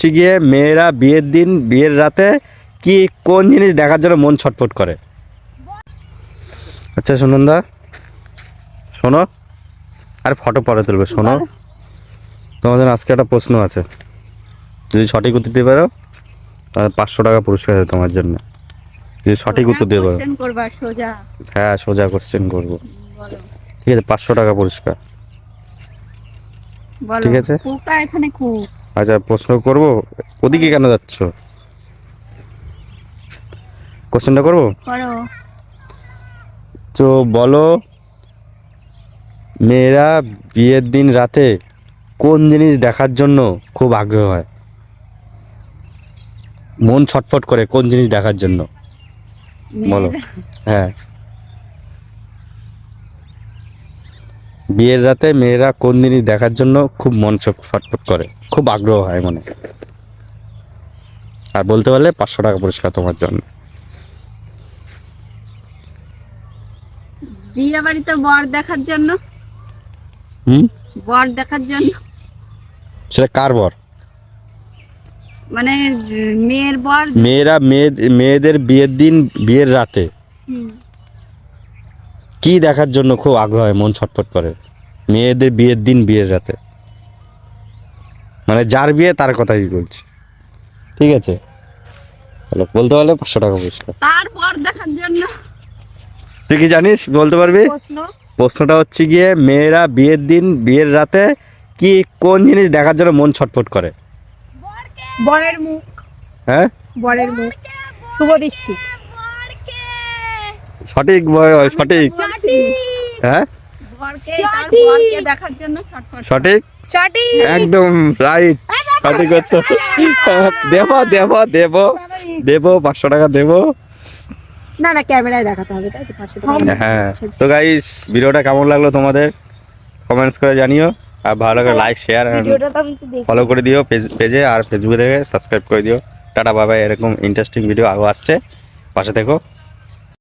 হচ্ছে গিয়ে মেয়েরা বিয়ের দিন বিয়ের রাতে কি কোন জিনিস দেখার জন্য মন ছটফট করে? আচ্ছা সুনন্দা শোনো। আর ফটো পরে তুলবে শোনো। তোমাদের আজকে একটা প্রশ্ন আছে। যদি সঠিক উত্তর দিতে পারো তাহলে পাঁচশো টাকা পুরস্কার আছে তোমার জন্য। যদি সঠিক উত্তর দিতে পারো। হ্যাঁ সোজা কোশ্চেন করব। ঠিক আছে পাঁচশো টাকা পুরস্কার। ঠিক আছে। এখানে আচ্ছা প্রশ্ন করব। ওদিকে কেন যাচ্ছ? কোশ্চেনটা করব? তো বলো মেয়েরা বিয়ের দিন রাতে কোন জিনিস দেখার জন্য খুব আগ্রহ হয়? মন ছটফট করে কোন জিনিস দেখার জন্য? বলো। হ্যাঁ। বিয়ের রাতে মেয়েরা কোন জিনিস দেখার জন্য খুব মন ছটফট করে খুব আগ্রহ হয় মনে। আর বলতে পারলে পাঁচশো টাকা পুরস্কার তোমার জন্য। বিয়ে বাড়িতে বর দেখার জন্য? হুম? বর দেখার জন্য? সেটা কার বর? মানে মেয়ের বর? মেয়েরা মেয়ে মেয়েদের বিয়ের দিন বিয়ের রাতে। হুম, কি দেখার জন্য খুব আগ্রহ হয় মন ছটফট করে। মেয়েদের বিয়ের দিন বিয়ের রাতে। মানে যার বিয়ে তার কথাই বলছি। ঠিক আছে? হ্যালো বলতে পারলে পাঁচশো টাকা পুরস্কার। তার দেখার জন্য। তুই কি জানিস? বলতে পারবি? প্রশ্নটা হচ্ছে গিয়ে মেয়েরা বিয়ের দিন বিয়ের রাতে কি কোন জিনিস দেখার জন্য মন ছটফট করে? বরের মুখ। হ্যাঁ? বরের মুখ। শুভ দৃষ্টি। সঠিক সঠিক। হ্যাঁ? বরকে তার বরকে দেখার জন্য ছটফট সঠিক? সঠিক। একদম রাইট সঠিক উত্তর। দেব দেব দেব। দেব পাঁচশো টাকা দেব। না না ক্যামেরায় দেখাতে হবে তাই তো হ্যাঁ তো গাইস ভিডিওটা কেমন লাগল তোমাদের? কমেন্টস করে জানিও। আর ভালো লাগলে লাইক শেয়ার ফলো করে দিও পেজ পেজে আর ফেসবুকে থেকে সাবস্ক্রাইব করে দিও। টাটা বাবা এরকম ইন্টারেস্টিং ভিডিও আরও আসছে। পাশে থেকো।